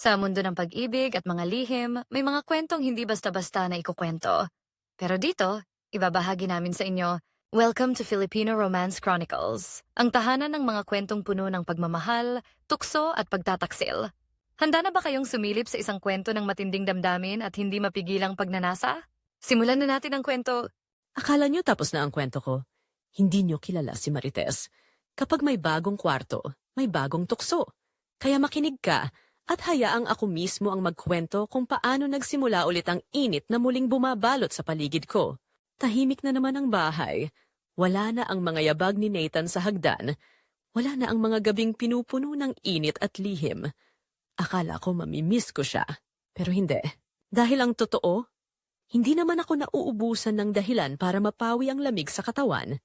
Sa mundo ng pag-ibig at mga lihim, may mga kwentong hindi basta-basta na ikukwento. Pero dito, ibabahagi namin sa inyo, Welcome to Filipino Romance Chronicles, ang tahanan ng mga kwentong puno ng pagmamahal, tukso at pagtataksil. Handa na ba kayong sumilip sa isang kwento ng matinding damdamin at hindi mapigilang pagnanasa? Simulan na natin ang kwento. Akala nyo tapos na ang kwento ko? Hindi nyo kilala si Marites. Kapag may bagong kwarto, may bagong tukso. Kaya makinig ka at hayaang ako mismo ang magkwento kung paano nagsimula ulit ang init na muling bumabalot sa paligid ko. Tahimik na naman ang bahay. Wala na ang mga yabag ni Nathan sa hagdan. Wala na ang mga gabing pinupuno ng init at lihim. Akala ko mamimiss ko siya. Pero hindi. Dahil ang totoo, hindi naman ako nauubusan ng dahilan para mapawi ang lamig sa katawan.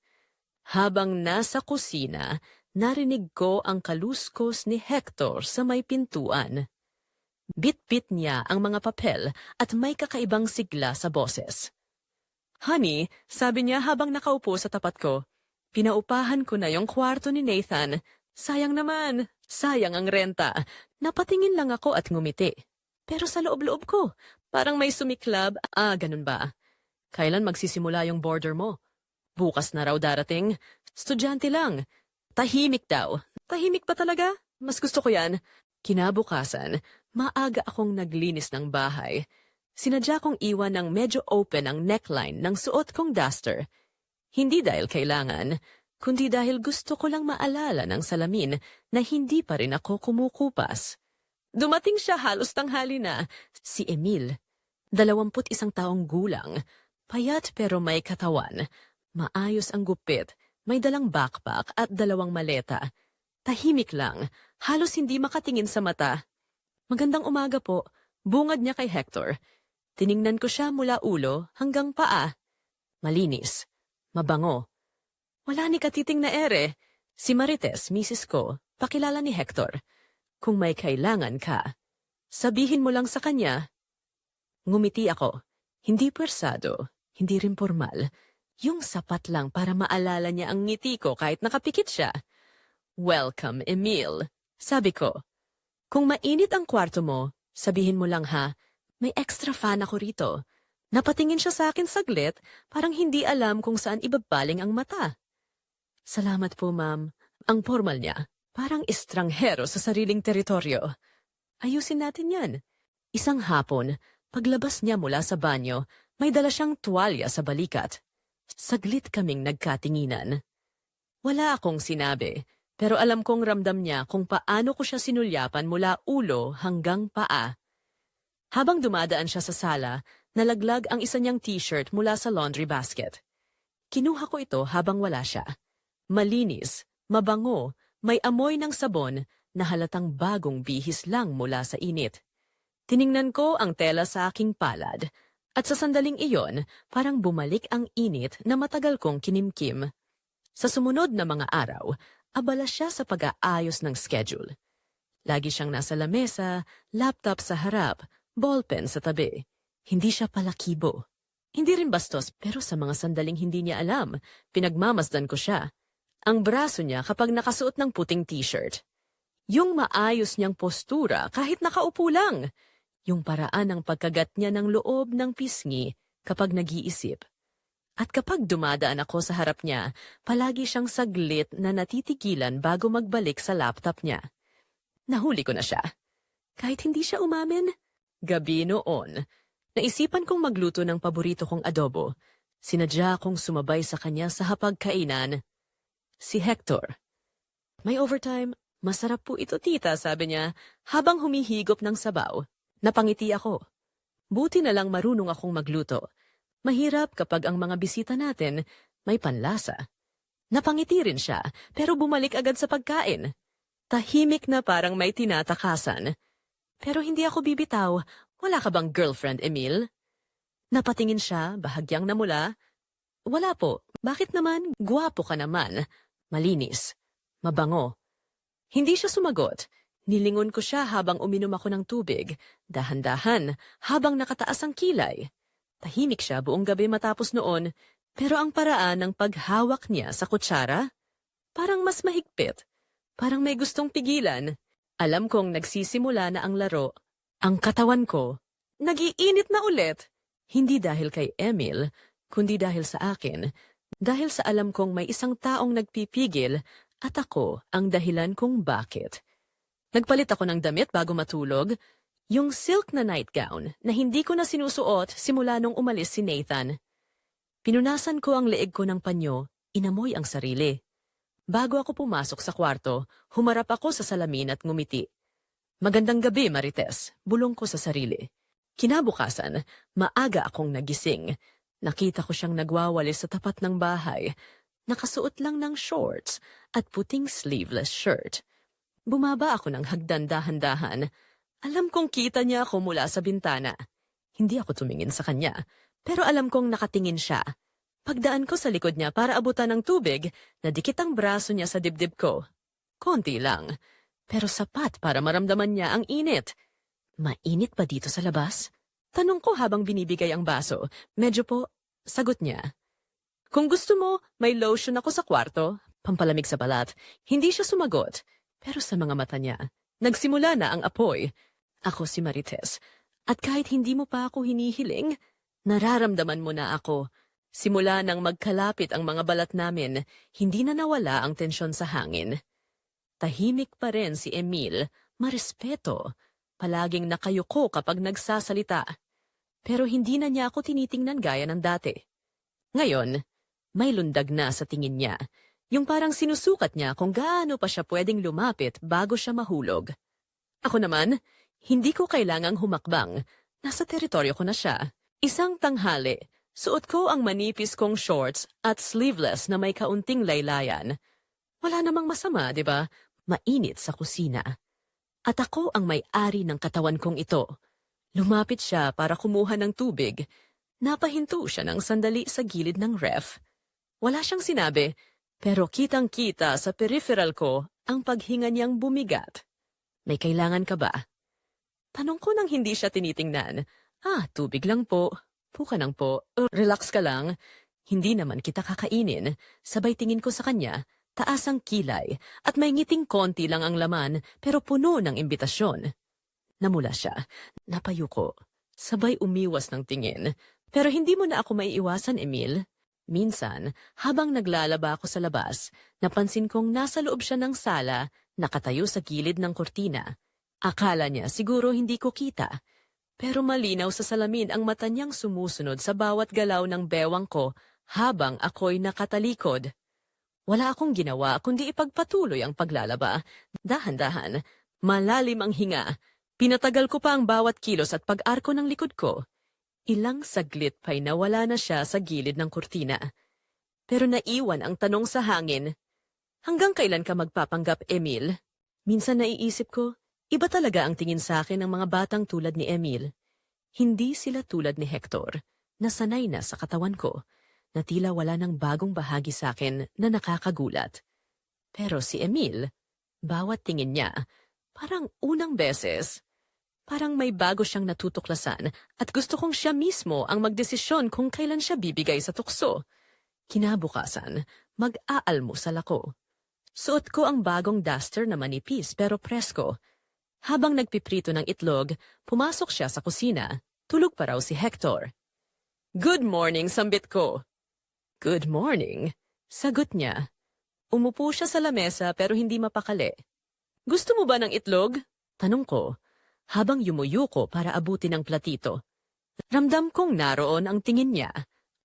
Habang nasa kusina, narinig ko ang kaluskos ni Hector sa may pintuan. Bit-bit niya ang mga papel at may kakaibang sigla sa boses. Honey, sabi niya habang nakaupo sa tapat ko, pinaupahan ko na yung kwarto ni Nathan. Sayang naman, sayang ang renta. Napatingin lang ako at ngumiti. Pero sa loob-loob ko, parang may sumiklab. Ah, ganun ba? Kailan magsisimula yung border mo? Bukas na raw darating. Estudyante lang. Tahimik daw. Tahimik pa talaga? Mas gusto ko yan. Kinabukasan, maaga akong naglinis ng bahay. Sinadya kong iwan ng medyo open ang neckline ng suot kong duster. Hindi dahil kailangan, kundi dahil gusto ko lang maalala ng salamin na hindi pa rin ako kumukupas. Dumating siya halos tanghali na, si Emil. Dalawamput isang taong gulang, payat pero may katawan, maayos ang gupit, may dalang backpack at dalawang maleta. Tahimik lang, halos hindi makatingin sa mata. Magandang umaga po, bungad niya kay Hector. Tiningnan ko siya mula ulo hanggang paa. Malinis, mabango. Wala ni katiting na ere. Si Marites, misis ko, pakilala ni Hector. Kung may kailangan ka, sabihin mo lang sa kanya. Ngumiti ako. Hindi pwersado, hindi rin formal. Yung sapat lang para maalala niya ang ngiti ko kahit nakapikit siya. Welcome, Emil. Sabi ko, kung mainit ang kwarto mo, sabihin mo lang ha, may extra fan ako rito. Napatingin siya sa akin saglit, parang hindi alam kung saan ibabaling ang mata. Salamat po, ma'am. Ang formal niya, parang estranghero sa sariling teritoryo. Ayusin natin yan. Isang hapon, paglabas niya mula sa banyo, may dala siyang tuwalya sa balikat. Saglit kaming nagkatinginan. Wala akong sinabi, pero alam kong ramdam niya kung paano ko siya sinulyapan mula ulo hanggang paa. Habang dumadaan siya sa sala, nalaglag ang isa niyang t-shirt mula sa laundry basket. Kinuha ko ito habang wala siya. Malinis, mabango, may amoy ng sabon na halatang bagong bihis lang mula sa init. Tiningnan ko ang tela sa aking palad, at sa sandaling iyon, parang bumalik ang init na matagal kong kinimkim. Sa sumunod na mga araw, abala siya sa pag-aayos ng schedule. Lagi siyang nasa lamesa, laptop sa harap, ballpen sa tabi. Hindi siya palakibo. Hindi rin bastos, pero sa mga sandaling hindi niya alam, pinagmamasdan ko siya. Ang braso niya kapag nakasuot ng puting t-shirt. Yung maayos niyang postura kahit nakaupo lang. Yung paraan ng pagkagat niya ng loob ng pisngi kapag nag-iisip. At kapag dumadaan ako sa harap niya, palagi siyang saglit na natitigilan bago magbalik sa laptop niya. Nahuli ko na siya. Kahit hindi siya umamin, gabi noon, naisipan kong magluto ng paborito kong adobo. Sinadya kong sumabay sa kanya sa hapagkainan. Si Hector. May overtime, masarap po ito tita, sabi niya, habang humihigop ng sabaw. Napangiti ako. Buti na lang marunong akong magluto. Mahirap kapag ang mga bisita natin may panlasa. Napangiti rin siya, pero bumalik agad sa pagkain. Tahimik na parang may tinatakasan. Pero hindi ako bibitaw. Wala ka bang girlfriend, Emil? Napatingin siya, bahagyang namula. Wala po. Bakit naman? Guwapo ka naman. Malinis. Mabango. Hindi siya sumagot. Nilingon ko siya habang uminom ako ng tubig. Dahan-dahan, habang nakataas ang kilay. Tahimik siya buong gabi matapos noon, pero ang paraan ng paghawak niya sa kutsara, parang mas mahigpit. Parang may gustong pigilan. Alam kong nagsisimula na ang laro Ang katawan ko, nagiinit na ulit. Hindi dahil kay Emil, kundi dahil sa akin. Dahil sa alam kong may isang taong nagpipigil at ako ang dahilan kung bakit. Nagpalit ako ng damit bago matulog, yung silk na nightgown na hindi ko na sinusuot simula nung umalis si Nathan. Pinunasan ko ang leeg ko ng panyo, inamoy ang sarili. Bago ako pumasok sa kwarto, humarap ako sa salamin at ngumiti. Magandang gabi, Marites. Bulong ko sa sarili. Kinabukasan, maaga akong nagising. Nakita ko siyang nagwawalis sa tapat ng bahay. Nakasuot lang ng shorts at puting sleeveless shirt. Bumaba ako ng hagdan dahan-dahan. Alam kong kita niya ako mula sa bintana. Hindi ako tumingin sa kanya, pero alam kong nakatingin siya. Pagdaan ko sa likod niya para abutan ng tubig, nadikit ang braso niya sa dibdib ko. Konti lang, pero sapat para maramdaman niya ang init. Mainit ba dito sa labas? Tanong ko habang binibigay ang baso. Medyo po, sagot niya. Kung gusto mo, may lotion ako sa kwarto. Pampalamig sa balat. Hindi siya sumagot. Pero sa mga mata niya, nagsimula na ang apoy. Ako si Marites. At kahit hindi mo pa ako hinihiling, nararamdaman mo na ako. Simula nang magkalapit ang mga balat namin, hindi na nawala ang tensyon sa hangin. Tahimik pa rin si Emil, marespeto. Palaging nakayuko kapag nagsasalita. Pero hindi na niya ako tinitingnan gaya ng dati. Ngayon, may lundag na sa tingin niya. Yung parang sinusukat niya kung gaano pa siya pwedeng lumapit bago siya mahulog. Ako naman, hindi ko kailangang humakbang. Nasa teritoryo ko na siya. Isang tanghali, suot ko ang manipis kong shorts at sleeveless na may kaunting laylayan. Wala namang masama, di ba? Mainit sa kusina. At ako ang may-ari ng katawan kong ito. Lumapit siya para kumuha ng tubig. Napahinto siya ng sandali sa gilid ng ref. Wala siyang sinabi, pero kitang-kita sa peripheral ko ang paghinga niyang bumigat. May kailangan ka ba? Tanong ko nang hindi siya tinitingnan. Ah, tubig lang po. Puka lang po. Relax ka lang. Hindi naman kita kakainin. Sabay tingin ko sa kanya, taas ang kilay, at may ngiting konti lang ang laman, pero puno ng imbitasyon. Namula siya. Napayuko. Sabay umiwas ng tingin. Pero hindi mo na ako maiiwasan, Emil. Minsan, habang naglalaba ako sa labas, napansin kong nasa loob siya ng sala, nakatayo sa gilid ng kortina. Akala niya siguro hindi ko kita. Pero malinaw sa salamin ang mata niyang sumusunod sa bawat galaw ng bewang ko habang ako'y nakatalikod. Wala akong ginawa kundi ipagpatuloy ang paglalaba. Dahan-dahan, malalim ang hinga. Pinatagal ko pa ang bawat kilos at pag-arko ng likod ko. Ilang saglit pa'y nawala na siya sa gilid ng kurtina. Pero naiwan ang tanong sa hangin. Hanggang kailan ka magpapanggap, Emil? Minsan naiisip ko, iba talaga ang tingin sa akin ng mga batang tulad ni Emil. Hindi sila tulad ni Hector, na sanay na sa katawan ko, na tila wala ng bagong bahagi sa akin na nakakagulat. Pero si Emil, bawat tingin niya, parang unang beses, Parang may bago siyang natutuklasan at gusto kong siya mismo ang magdesisyon kung kailan siya bibigay sa tukso. Kinabukasan, mag-aalmusal ako. Suot ko ang bagong duster na manipis pero presko. Habang nagpiprito ng itlog, pumasok siya sa kusina. Tulog pa raw si Hector. Good morning, sambit ko. Good morning, sagot niya. Umupo siya sa lamesa pero hindi mapakali. Gusto mo ba ng itlog? Tanong ko habang yumuyo ko para abutin ang platito. Ramdam kong naroon ang tingin niya.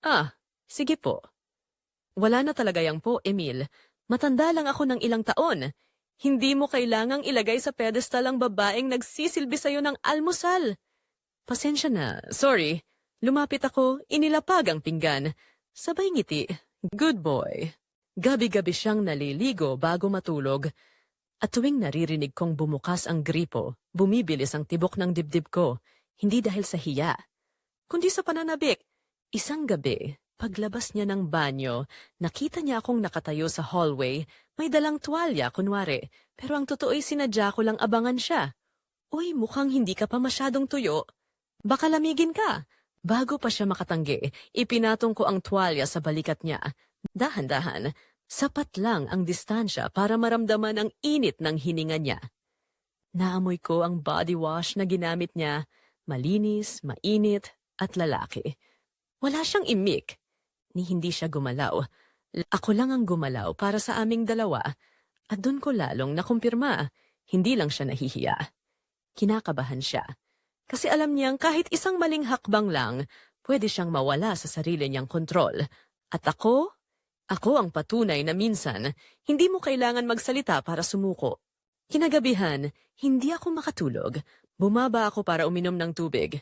Ah, sige po. Wala na talaga yang po, Emil. Matanda lang ako ng ilang taon. Hindi mo kailangang ilagay sa pedestal ang babaeng nagsisilbi sa'yo ng almusal. Pasensya na, sorry. Lumapit ako, inilapag ang pinggan. Sabay ngiti. Good boy. Gabi-gabi siyang naliligo bago matulog. At tuwing naririnig kong bumukas ang gripo, bumibilis ang tibok ng dibdib ko, hindi dahil sa hiya, kundi sa pananabik. Isang gabi, paglabas niya ng banyo, nakita niya akong nakatayo sa hallway, may dalang tuwalya kunwari, pero ang totoo'y sinadya ko lang abangan siya. Uy, mukhang hindi ka pa masyadong tuyo. Baka lamigin ka. Bago pa siya makatanggi, ipinatong ko ang tuwalya sa balikat niya. Dahan-dahan, Sapat lang ang distansya para maramdaman ang init ng hininga niya. Naamoy ko ang body wash na ginamit niya. Malinis, mainit, at lalaki. Wala siyang imik. Ni hindi siya gumalaw. Ako lang ang gumalaw para sa aming dalawa. At doon ko lalong nakumpirma. Hindi lang siya nahihiya. Kinakabahan siya. Kasi alam niyang kahit isang maling hakbang lang, pwede siyang mawala sa sarili niyang kontrol. At ako? Ako ang patunay na minsan, hindi mo kailangan magsalita para sumuko. Kinagabihan, hindi ako makatulog. Bumaba ako para uminom ng tubig.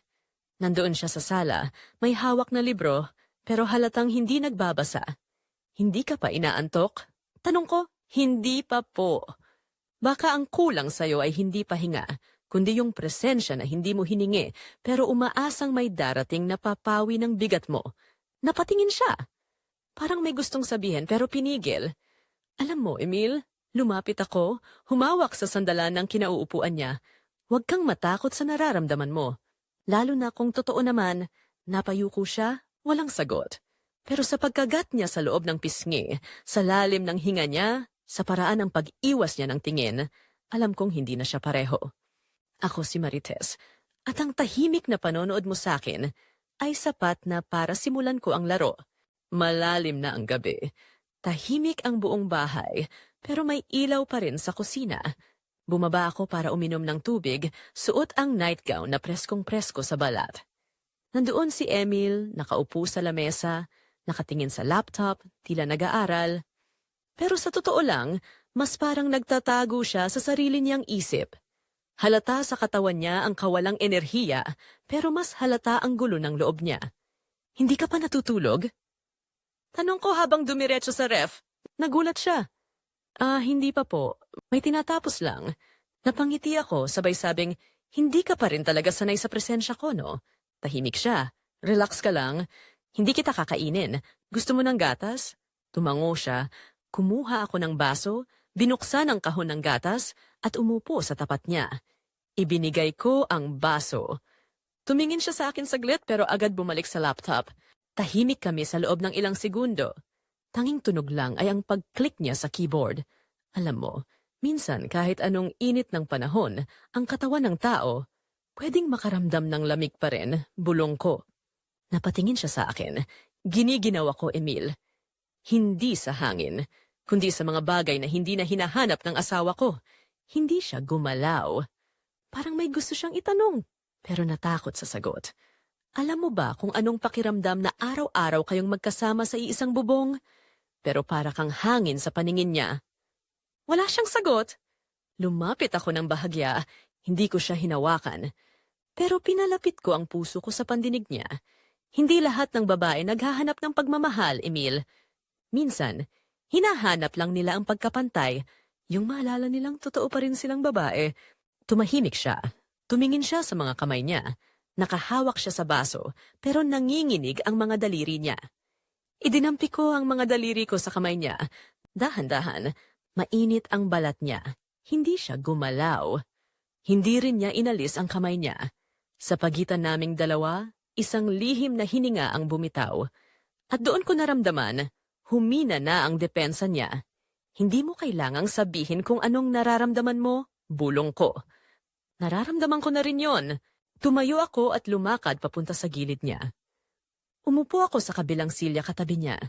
Nandoon siya sa sala, may hawak na libro, pero halatang hindi nagbabasa. Hindi ka pa inaantok? Tanong ko, hindi pa po. Baka ang kulang sa'yo ay hindi pahinga, kundi yung presensya na hindi mo hiningi, pero umaasang may darating na papawi ng bigat mo. Napatingin siya. Parang may gustong sabihin pero pinigil. Alam mo, Emil, lumapit ako, humawak sa sandalan ng kinauupuan niya. Huwag kang matakot sa nararamdaman mo. Lalo na kung totoo naman, napayuko siya, walang sagot. Pero sa pagkagat niya sa loob ng pisngi, sa lalim ng hinga niya, sa paraan ng pag-iwas niya ng tingin, alam kong hindi na siya pareho. Ako si Marites, at ang tahimik na panonood mo sa akin ay sapat na para simulan ko ang laro. Malalim na ang gabi. Tahimik ang buong bahay, pero may ilaw pa rin sa kusina. Bumaba ako para uminom ng tubig, suot ang nightgown na preskong-presko sa balat. Nandoon si Emil, nakaupo sa lamesa, nakatingin sa laptop, tila nag-aaral. Pero sa totoo lang, mas parang nagtatago siya sa sarili niyang isip. Halata sa katawan niya ang kawalang enerhiya, pero mas halata ang gulo ng loob niya. Hindi ka pa natutulog? Tanong ko habang dumiretso sa ref. Nagulat siya. Ah, hindi pa po. May tinatapos lang. Napangiti ako, sabay sabing, hindi ka pa rin talaga sanay sa presensya ko, no? Tahimik siya. Relax ka lang. Hindi kita kakainin. Gusto mo ng gatas? Tumango siya. Kumuha ako ng baso, binuksan ang kahon ng gatas, at umupo sa tapat niya. Ibinigay ko ang baso. Tumingin siya sa akin saglit pero agad bumalik sa laptop. Tahimik kami sa loob ng ilang segundo. Tanging tunog lang ay ang pag-click niya sa keyboard. Alam mo, minsan kahit anong init ng panahon, ang katawan ng tao, pwedeng makaramdam ng lamig pa rin, bulong ko. Napatingin siya sa akin. Giniginaw ako, Emil. Hindi sa hangin, kundi sa mga bagay na hindi na hinahanap ng asawa ko. Hindi siya gumalaw. Parang may gusto siyang itanong, pero natakot sa sagot. Alam mo ba kung anong pakiramdam na araw-araw kayong magkasama sa iisang bubong? Pero para kang hangin sa paningin niya. Wala siyang sagot. Lumapit ako ng bahagya, hindi ko siya hinawakan. Pero pinalapit ko ang puso ko sa pandinig niya. Hindi lahat ng babae naghahanap ng pagmamahal, Emil. Minsan, hinahanap lang nila ang pagkapantay, yung maalala nilang totoo pa rin silang babae. Tumahimik siya. Tumingin siya sa mga kamay niya. Nakahawak siya sa baso, pero nanginginig ang mga daliri niya. Idinampi ko ang mga daliri ko sa kamay niya. Dahan-dahan, mainit ang balat niya. Hindi siya gumalaw. Hindi rin niya inalis ang kamay niya. Sa pagitan naming dalawa, isang lihim na hininga ang bumitaw. At doon ko naramdaman, humina na ang depensa niya. Hindi mo kailangang sabihin kung anong nararamdaman mo, bulong ko. Nararamdaman ko na rin yon. Tumayo ako at lumakad papunta sa gilid niya. Umupo ako sa kabilang silya katabi niya.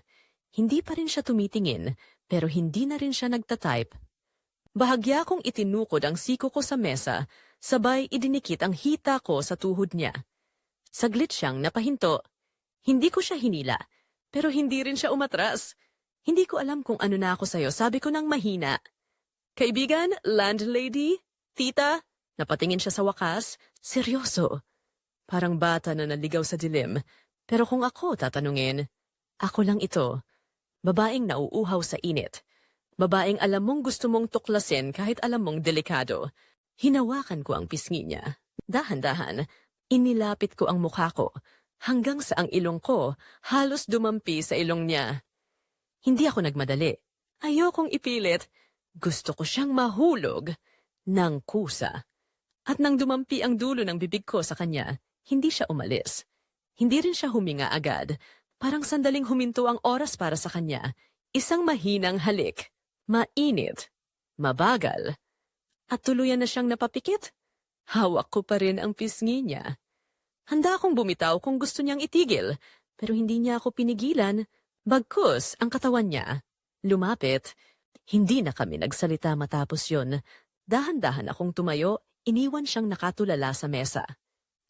Hindi pa rin siya tumitingin, pero hindi na rin siya nagtatype. Bahagya kong itinukod ang siko ko sa mesa, sabay idinikit ang hita ko sa tuhod niya. Saglit siyang napahinto. Hindi ko siya hinila, pero hindi rin siya umatras. Hindi ko alam kung ano na ako sa'yo, sabi ko nang mahina. Kaibigan, landlady, tita, napatingin siya sa wakas, seryoso. Parang bata na naligaw sa dilim, pero kung ako tatanungin, ako lang ito. Babaeng nauuhaw sa init. Babaeng alam mong gusto mong tuklasin kahit alam mong delikado. Hinawakan ko ang pisngi niya. Dahan-dahan, inilapit ko ang mukha ko hanggang sa ang ilong ko halos dumampi sa ilong niya. Hindi ako nagmadali. Ayokong ipilit. Gusto ko siyang mahulog ng kusa. At nang dumampi ang dulo ng bibig ko sa kanya, hindi siya umalis. Hindi rin siya huminga agad. Parang sandaling huminto ang oras para sa kanya. Isang mahinang halik. Mainit. Mabagal. At tuluyan na siyang napapikit. Hawak ko pa rin ang pisngi niya. Handa akong bumitaw kung gusto niyang itigil, pero hindi niya ako pinigilan. Bagkus ang katawan niya. Lumapit. Hindi na kami nagsalita matapos yon. Dahan-dahan akong tumayo, iniwan siyang nakatulala sa mesa.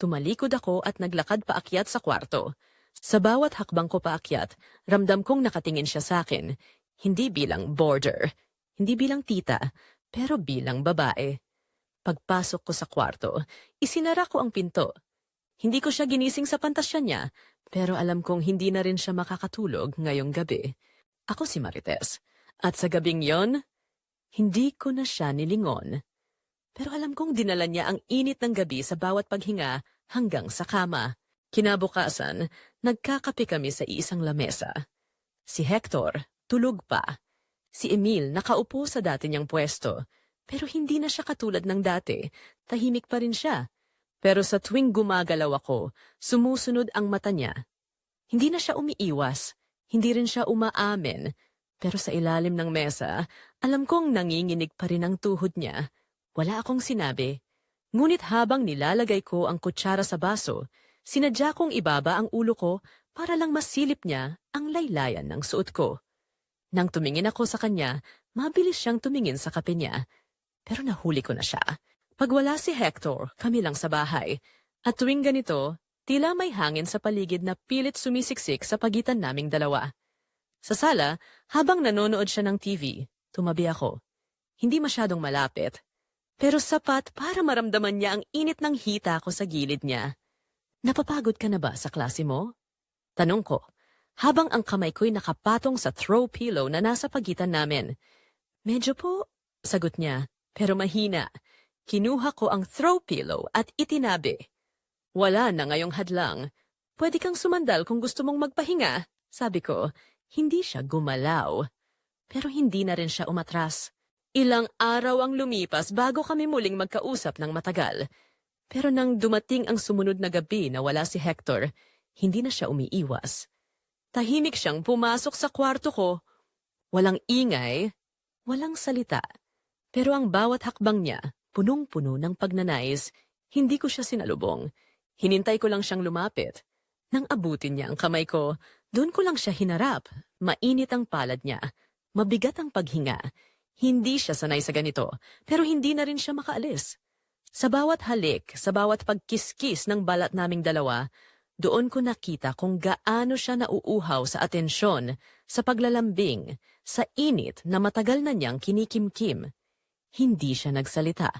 Tumalikod ako at naglakad paakyat sa kwarto. Sa bawat hakbang ko paakyat, ramdam kong nakatingin siya sa akin. Hindi bilang border, hindi bilang tita, pero bilang babae. Pagpasok ko sa kwarto, isinara ko ang pinto. Hindi ko siya ginising sa pantasya niya, pero alam kong hindi na rin siya makakatulog ngayong gabi. Ako si Marites. At sa gabing yon, hindi ko na siya nilingon. Pero alam kong dinala niya ang init ng gabi sa bawat paghinga hanggang sa kama. Kinabukasan, nagkakape kami sa isang lamesa. Si Hector, tulog pa. Si Emil, nakaupo sa dati niyang pwesto. Pero hindi na siya katulad ng dati. Tahimik pa rin siya. Pero sa tuwing gumagalaw ako, sumusunod ang mata niya. Hindi na siya umiiwas. Hindi rin siya umaamin. Pero sa ilalim ng mesa, alam kong nanginginig pa rin ang tuhod niya. Wala akong sinabi. Ngunit habang nilalagay ko ang kutsara sa baso, sinadya kong ibaba ang ulo ko para lang masilip niya ang laylayan ng suot ko. Nang tumingin ako sa kanya, mabilis siyang tumingin sa kape niya. Pero nahuli ko na siya. Pag wala si Hector, kami lang sa bahay. At tuwing ganito, tila may hangin sa paligid na pilit sumisiksik sa pagitan naming dalawa. Sa sala, habang nanonood siya ng TV, tumabi ako. Hindi masyadong malapit, pero sapat para maramdaman niya ang init ng hita ko sa gilid niya. Napapagod ka na ba sa klase mo? Tanong ko, habang ang kamay ko'y nakapatong sa throw pillow na nasa pagitan namin. Medyo po, sagot niya, pero mahina. Kinuha ko ang throw pillow at itinabi. Wala na ngayong hadlang. Pwede kang sumandal kung gusto mong magpahinga, sabi ko. Hindi siya gumalaw. Pero hindi na rin siya umatras. Ilang araw ang lumipas bago kami muling magkausap ng matagal. Pero nang dumating ang sumunod na gabi na wala si Hector, hindi na siya umiiwas. Tahimik siyang pumasok sa kwarto ko. Walang ingay, walang salita. Pero ang bawat hakbang niya, punong-puno ng pagnanais, hindi ko siya sinalubong. Hinintay ko lang siyang lumapit. Nang abutin niya ang kamay ko, doon ko lang siya hinarap. Mainit ang palad niya. Mabigat ang paghinga. Hindi siya sanay sa ganito, pero hindi na rin siya makaalis. Sa bawat halik, sa bawat pagkiskis ng balat naming dalawa, doon ko nakita kung gaano siya nauuhaw sa atensyon, sa paglalambing, sa init na matagal na niyang kinikimkim. Hindi siya nagsalita,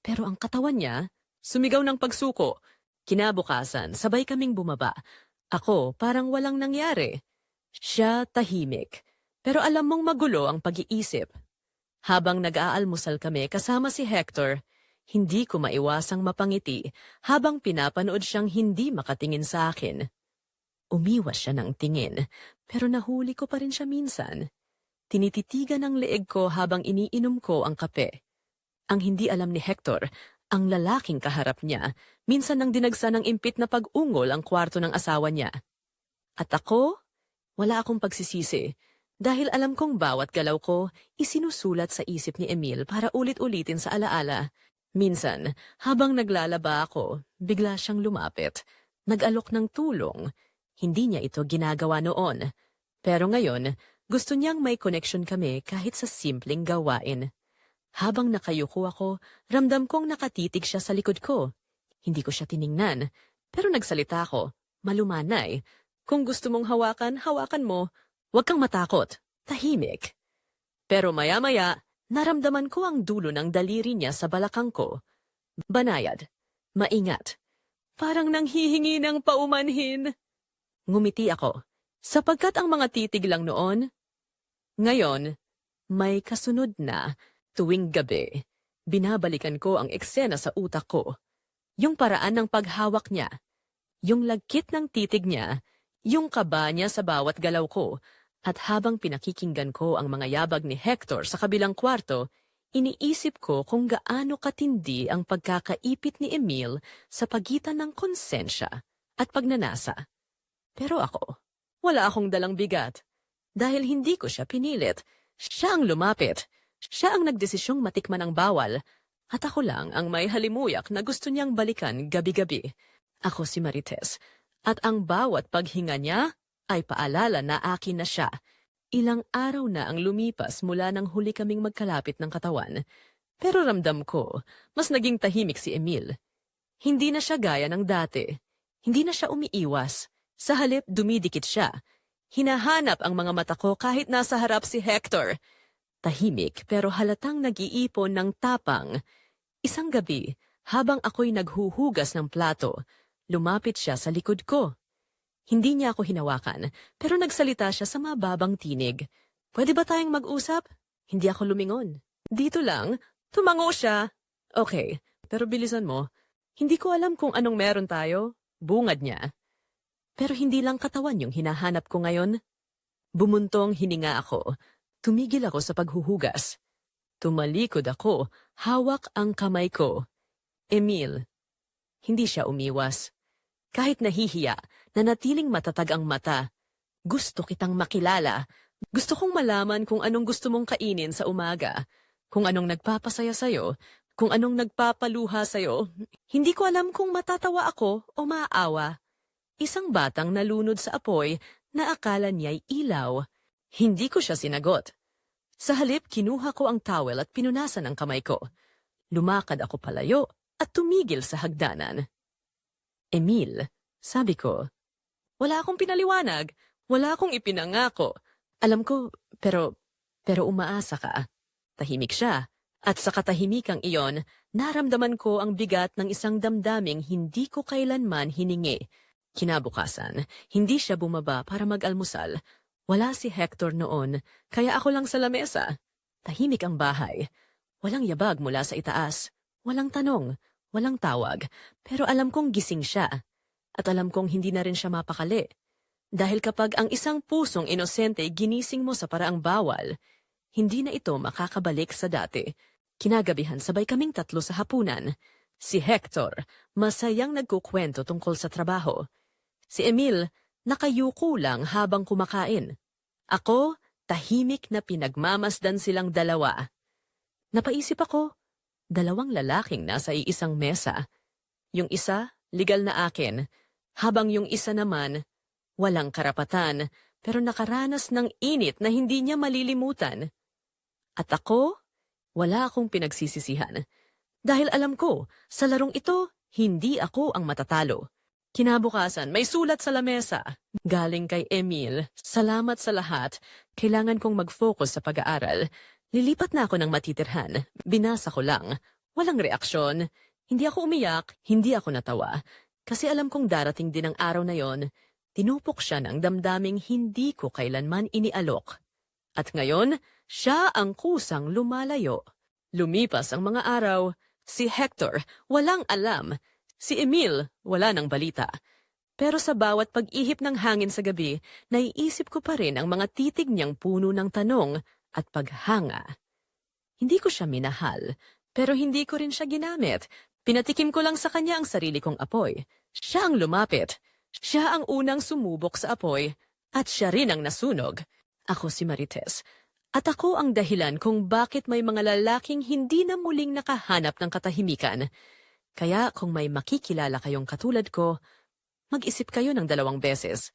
pero ang katawan niya, sumigaw ng pagsuko. Kinabukasan, sabay kaming bumaba. Ako, parang walang nangyari. Siya tahimik, pero alam mong magulo ang pag-iisip. Habang nag-aalmusal kami kasama si Hector, hindi ko maiwasang mapangiti habang pinapanood siyang hindi makatingin sa akin. Umiwas siya ng tingin, pero nahuli ko pa rin siya minsan. Tinititigan ang leeg ko habang iniinom ko ang kape. Ang hindi alam ni Hector, ang lalaking kaharap niya, minsan nang dinagsa ng impit na pag-ungol ang kwarto ng asawa niya. At ako, wala akong pagsisisi, dahil alam kong bawat galaw ko isinusulat sa isip ni Emil para ulit-ulitin sa alaala. Minsan, habang naglalaba ako, bigla siyang lumapit. Nag-alok ng tulong. Hindi niya ito ginagawa noon. Pero ngayon, gusto niyang may connection kami kahit sa simpleng gawain. Habang nakayuko ako, ramdam kong nakatitig siya sa likod ko. Hindi ko siya tiningnan, pero nagsalita ako, malumanay. Kung gusto mong hawakan, hawakan mo. Huwag kang matakot. Tahimik. Pero maya-maya, naramdaman ko ang dulo ng daliri niya sa balakang ko. Banayad. Maingat. Parang nanghihingi ng paumanhin. Ngumiti ako, sapagkat ang mga titig lang noon. Ngayon, may kasunod na tuwing gabi. Binabalikan ko ang eksena sa utak ko. Yung paraan ng paghawak niya. Yung lagkit ng titig niya. Yung kaba niya sa bawat galaw ko. At habang pinakikinggan ko ang mga yabag ni Hector sa kabilang kwarto, iniisip ko kung gaano katindi ang pagkakaipit ni Emil sa pagitan ng konsensya at pagnanasa. Pero ako, wala akong dalang bigat. Dahil hindi ko siya pinilit, siya ang lumapit. Siya ang nagdesisyong matikman ang bawal. At ako lang ang may halimuyak na gusto niyang balikan gabi-gabi. Ako si Marites. At ang bawat paghinga niya ay paalala na akin na siya. Ilang araw na ang lumipas mula nang huli kaming magkalapit ng katawan. Pero ramdam ko, mas naging tahimik si Emil. Hindi na siya gaya ng dati. Hindi na siya umiiwas. Sa halip, dumidikit siya. Hinahanap ang mga mata ko kahit nasa harap si Hector. Tahimik pero halatang nag-iipon ng tapang. Isang gabi, habang ako'y naghuhugas ng plato, lumapit siya sa likod ko. Hindi niya ako hinawakan, pero nagsalita siya sa mababang tinig. Pwede ba tayong mag-usap? Hindi ako lumingon. Dito lang, tumango siya. Okay, pero bilisan mo. Hindi ko alam kung anong meron tayo. Bungad niya. Pero hindi lang katawan yung hinahanap ko ngayon. Bumuntong hininga ako. Tumigil ako sa paghuhugas. Tumalikod ako, hawak ang kamay ko. Emil. Hindi siya umiwas. Kahit nahihiya, nanatiling matatag ang mata. Gusto kitang makilala. Gusto kong malaman kung anong gusto mong kainin sa umaga. Kung anong nagpapasaya sa'yo. Kung anong nagpapaluha sa'yo. Hindi ko alam kung matatawa ako o maaawa. Isang batang nalunod sa apoy na akala niya'y ilaw. Hindi ko siya sinagot. Sa halip, kinuha ko ang towel at pinunasan ang kamay ko. Lumakad ako palayo at tumigil sa hagdanan. Emil, sabi ko, wala akong pinaliwanag, wala akong ipinangako. Alam ko, pero, pero umaasa ka. Tahimik siya, at sa katahimikang iyon, naramdaman ko ang bigat ng isang damdaming hindi ko kailanman hiningi. Kinabukasan, hindi siya bumaba para mag-almusal. Wala si Hector noon, kaya ako lang sa lamesa. Tahimik ang bahay. Walang yabag mula sa itaas. Walang tanong, walang tawag, pero alam kong gising siya. At alam kong hindi na rin siya mapakali. Dahil kapag ang isang pusong inosente ginising mo sa paraang bawal, hindi na ito makakabalik sa dati. Kinagabihan sabay kaming tatlo sa hapunan. Si Hector, masayang nagkukwento tungkol sa trabaho. Si Emil, nakayuko lang habang kumakain. Ako, tahimik na pinagmamasdan silang dalawa. Napaisip ako, dalawang lalaking nasa iisang mesa. Yung isa, legal na akin, habang yung isa naman, walang karapatan, pero nakaranas ng init na hindi niya malilimutan. At ako, wala akong pinagsisisihan. Dahil alam ko, sa larong ito, hindi ako ang matatalo. Kinabukasan, may sulat sa lamesa. Galing kay Emil, salamat sa lahat. Kailangan kong mag-focus sa pag-aaral. Lilipat na ako ng matitirhan. Binasa ko lang. Walang reaksyon. Hindi ako umiyak, hindi ako natawa. Kasi alam kong darating din ang araw na yon. Tinupok siya ng damdaming hindi ko kailanman inialok. At ngayon, siya ang kusang lumalayo. Lumipas ang mga araw. Si Hector, walang alam. Si Emil, wala ng balita. Pero sa bawat pag-ihip ng hangin sa gabi, naiisip ko pa rin ang mga titig niyang puno ng tanong at paghanga. Hindi ko siya minahal, pero hindi ko rin siya ginamit. Pinatikim ko lang sa kanya ang sarili kong apoy. Siya ang lumapit. Siya ang unang sumubok sa apoy. At siya rin ang nasunog. Ako si Marites. At ako ang dahilan kung bakit may mga lalaking hindi na muling nakahanap ng katahimikan. Kaya kung may makikilala kayong katulad ko, mag-isip kayo ng dalawang beses.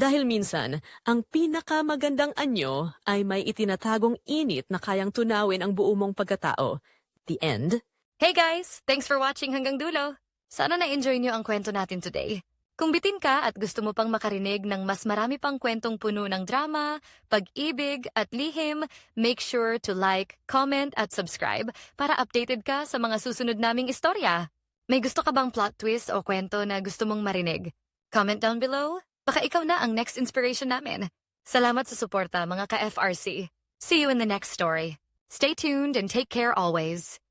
Dahil minsan, ang pinakamagandang anyo ay may itinatagong init na kayang tunawin ang buo mong pagkatao. The end? Hey guys! Thanks for watching hanggang dulo. Sana na-enjoy niyo ang kwento natin today. Kung bitin ka at gusto mo pang makarinig ng mas marami pang kwentong puno ng drama, pag-ibig at lihim, make sure to like, comment at subscribe para updated ka sa mga susunod naming istorya. May gusto ka bang plot twist o kwento na gusto mong marinig? Comment down below. Baka ikaw na ang next inspiration namin. Salamat sa suporta mga ka-FRC. See you in the next story. Stay tuned and take care always.